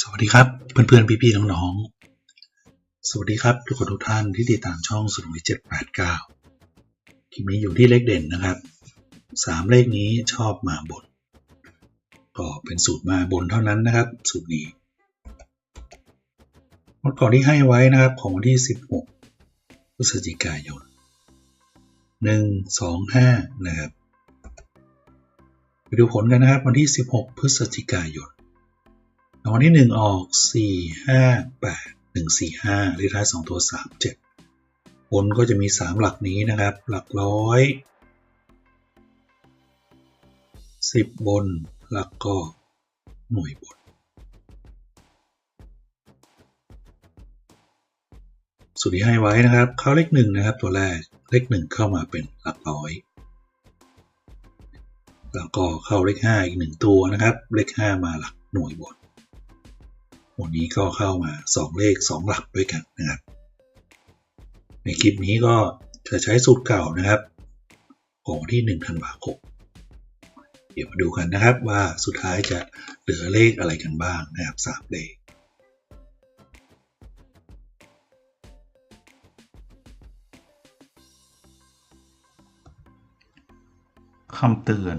สวัสดีครับเพื่อนๆ พี่ๆ น้องๆ สวัสดีครับทุกคนทุกท่านที่ติดตามช่องสุนทรเจ็ดแปดเก้าคลิปนี้อยู่ที่เลขเด่นนะครับสามเลขนี้ชอบมาบน ก็เป็นสูตรมาบนเท่านั้นนะครับ สูตรนี้เมื่อก่อนที่ให้ไว้นะครับของวันที่ 16พฤศจิกายน 1 2 5 นะครับ ไปดูผลกันนะครับวันที่ 16 พฤศจิกายน รางวัลที่1ออก4 5 8 1 4 5เลขท้าย2ตัว3 7ผลก็จะมี3หลักนี้นะครับ หลักร้อย10บน หลักก็หน่วยบนสูตรที่ให้ไว้นะครับ เข้าเลขหนึ่งนะครับตัวแรกเลขหนึ่งเข้ามาเป็นหลักร้อยแล้วก็เข้าเลขห้าอีกหนึ่งตัวนะครับ เลขห้ามาหลักหน่วยบน วันนี้ก็เข้ามาสองเลขสองหลักด้วยกันนะครับ ในคลิปนี้ก็จะใช้สูตรเก่านะครับ ของที่หนึ่งธันวาคมเดี๋ยวมาดูกันนะครับว่าสุดท้ายจะเหลือเลขอะไรกันบ้างนะครับสามเลขคำเตือน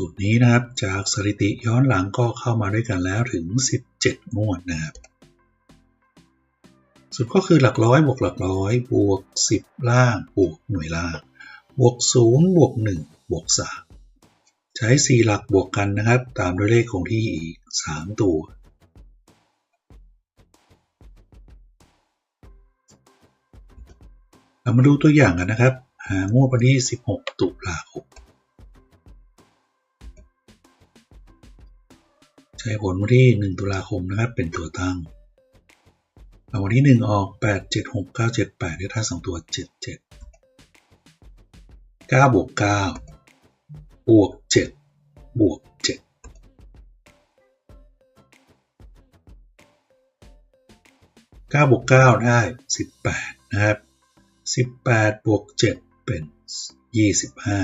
สูตรนี้นะครับ จากสถิติย้อนหลังก็เข้ามาด้วยกันแล้วถึง 17 งวดนะครับสูตรก็คือหลักร้อยบวกหลักร้อยบวก 10 ล่างบวกหน่วยล่าง บวก 0 บวก 1 บวก 3 ใช้ 4 หลักบวกกันนะครับ ตามด้วยเลขคงที่อีก 3 ตัวเรามาดูตัวอย่างกันนะครับ หางวดวันที่ 16 ตุลาคม ช้ผลวันที่ 1 ตุลาคมนะครับ เป็นตัวตั้งเอาวันที่ 1 ออก 8 7 6 9 7 8ได้ท่า2ตัว 7 7 9บวก9บวก7บวก7เก้าบวกเก้าได้สิบแปดนะครับสิบแปดบวกเจ็ดเป็นยี่สิบห้า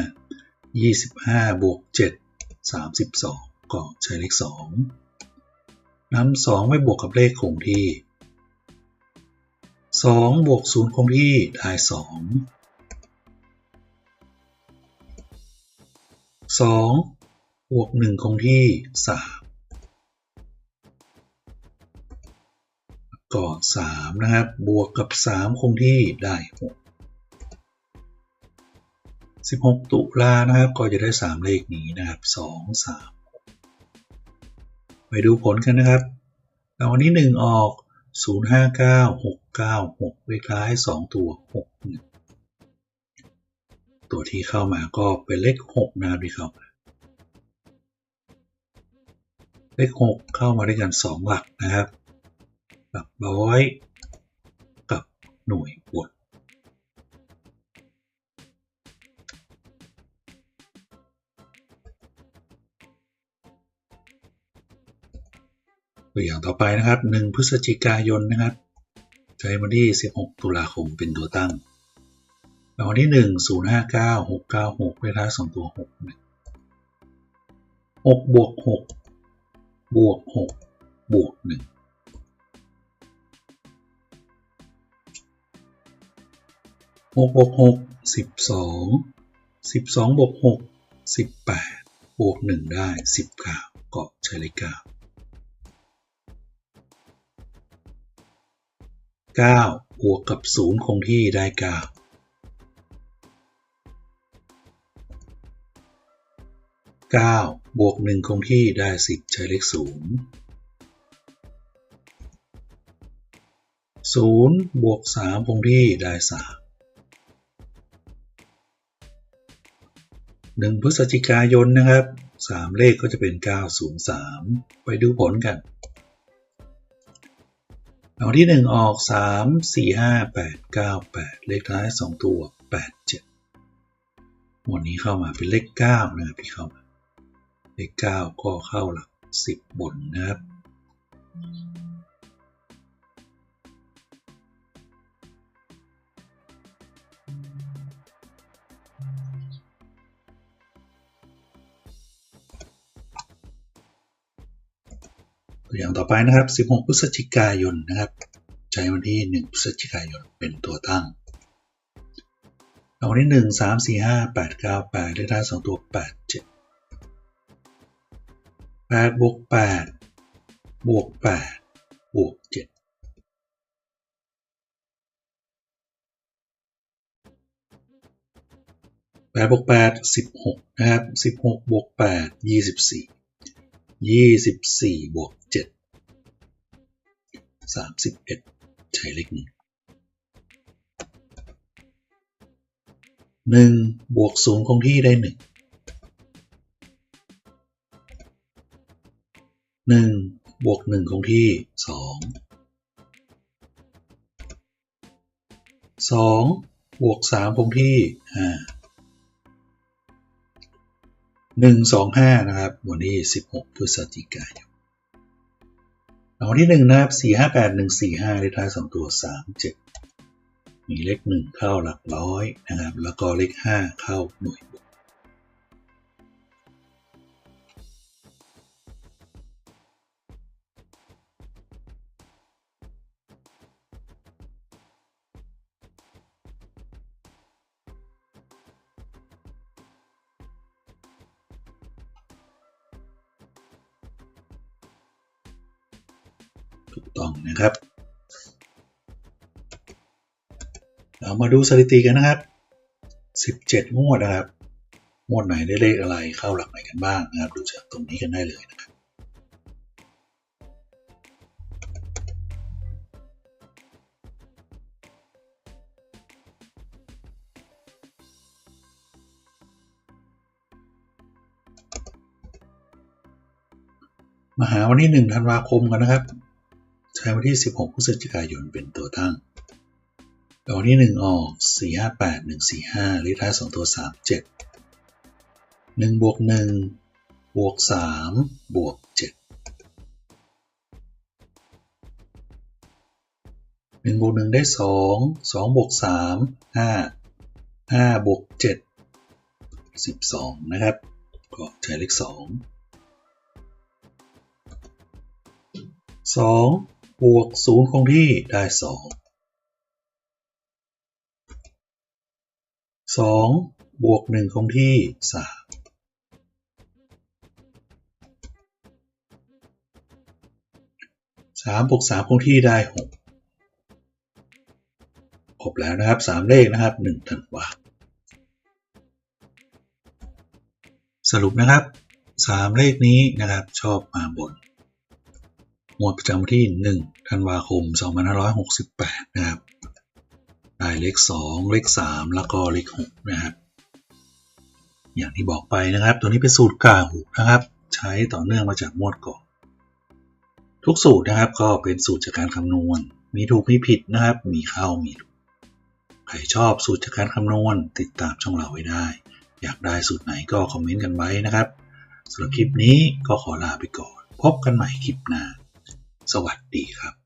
ยี่สิบห้าบวกเจ็ดสามสิบสอง ก็ใช้เลข2นำ2ไปบวกกับเลขคงที่ 2 บวก 0 คงที่ได้ 2 2 บวก 1 คงที่ 3ก็3นะครับ บวกกับ 3 คงที่ได้ 6 16 ตุลานะครับ ก็จะได้ 3 เลขนี้นะครับ 2 3 ไปดูผลกันนะครับรางวัลที่ 1 ออก 059 696เลขท้าย 2 ตัว 6 ตัวที่เข้ามาก็เป็นเลข 6 นะครับที่เข้ามาเลข 6 เข้ามาด้วยกัน 2 หลักนะครับ หลักร้อย กับหน่วยบน ตัวอย่างต่อไปนะครับ 1 พฤศจิกายนนะครับใช้วันที่ 16 ตุลาคมเป็นตัวตั้งรางวัลที่ 1 059 696เลขท้าย2ตัว61หกบวกหกบวกหกบวกหนึ่งหกบวกหกสิบสองสิบสองบวกหกสิบแปดบวกหนึ่งได้สิบเก้าก็ใช้เลขเก้า เก้าบวกกับศูนย์คงที่ได้เก้าเก้าบวกหนึ่งคงที่ได้สิบใช้เลขศูนย์ศูนย์บวกสามคงที่ได้สามหนึ่งพฤศจิกายนนะครับสามเลขก็จะเป็น 903 ไปดูผลกัน เอาที่ 1 ออก 3 4 5 8 9 8 เลขท้าย 2 ตัว 8 7หมวดนี้เข้ามาเป็นเลข9นะครับที่เข้ามา เลข 9 ก็เข้าหลัก 10 บนนะครับ ตัวอย่างต่อไปนะครับ 16 พฤศจิกายนนะครับ ใช้วันที่ 1 พฤศจิกายนเป็นตัวตั้งเอาวันที่ 1 3 4 5 8 9 8เลขท้าย2ตัว 8 7 8บวก8บวก8บวก7 8บวก8 16นะครับ16บวก8 24 24บวก 31 ใช้เลขหนึ่งหนึ่งบวกศูนย์คงที่ได้หนึ่งหนึ่งบวกหนึ่งคงที่สองสองบวกสามคงที่ห้าหนึ่งสองห้านะครับ วันนี้สิบหกพฤศจิกายน วัลที่หนึ่งนะครับสี่ห้าแปดหนึ่งสี่ห้าเลขท้ายสองตัวสามเจ็ดมีเลขหนึ่งเข้าหลักร้อยนะครับ แล้วก็เลขห้าเข้าหน่วย ถูกต้องนะครับ เรามาดูสถิติกันนะครับ 17 งวดนะครับ งวดไหนได้เลขอะไรเข้าหลักไหนกันบ้างนะครับ ดูจากตรงนี้กันได้เลยนะครับมาหาวันที่1ธันวาคมกันนะครับ ช้วันที่ 16 พฤศจิกายนเป็นตัวตั้งดอกที่ 1 ออก 4 5 8 1 4 5เลขท้าย2ตัว 3 7 1บวก1บวก3บวก7 1บวก1ได้ 2 2บวก3 5 5บวก7 12 นะครับ ก็ใช้เลข 2 2 บวก0คงที่ได้2 2บวก1คงที่3 3บวก3คงที่ได้6ครบแล้วนะครับ3เลขนะครับ1ธันวาสรุปนะครับ3เลขนี้นะครับชอบมาบน หมวดประจำวันที่ 1 ธันวาคม 2568 นะครับ ได้เลข 2 เลข 3 แล้วก็เลข 6 นะครับ อย่างที่บอกไปนะครับ ตัวนี้เป็นสูตรกาหูนะครับ ใช้ต่อเนื่องมาจากงวดก่อน ทุกสูตรนะครับก็เป็นสูตรจากการคำนวณ มีถูกมีผิดนะครับ มีเข้ามีถูก ใครชอบสูตรจากการคำนวณ ติดตามช่องเราไว้ได้ อยากได้สูตรไหนก็คอมเมนต์กันไว้นะครับสำหรับคลิปนี้ก็ขอลาไปก่อน พบกันใหม่คลิปหน้า สวัสดีครับ